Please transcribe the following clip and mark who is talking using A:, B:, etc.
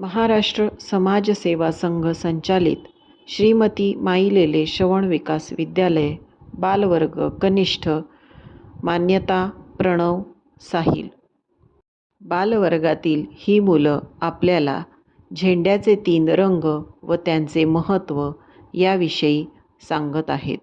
A: महाराष्ट्र समाजसेवा संघ संचालित श्रीमती माईलेले श्रवण विकास विद्यालय बालवर्ग कनिष्ठ मान्यता प्रणव साहिल. बालवर्गातील ही मुलं आपल्याला झेंड्याचे तीन रंग व त्यांचे महत्त्व याविषयी सांगत आहेत.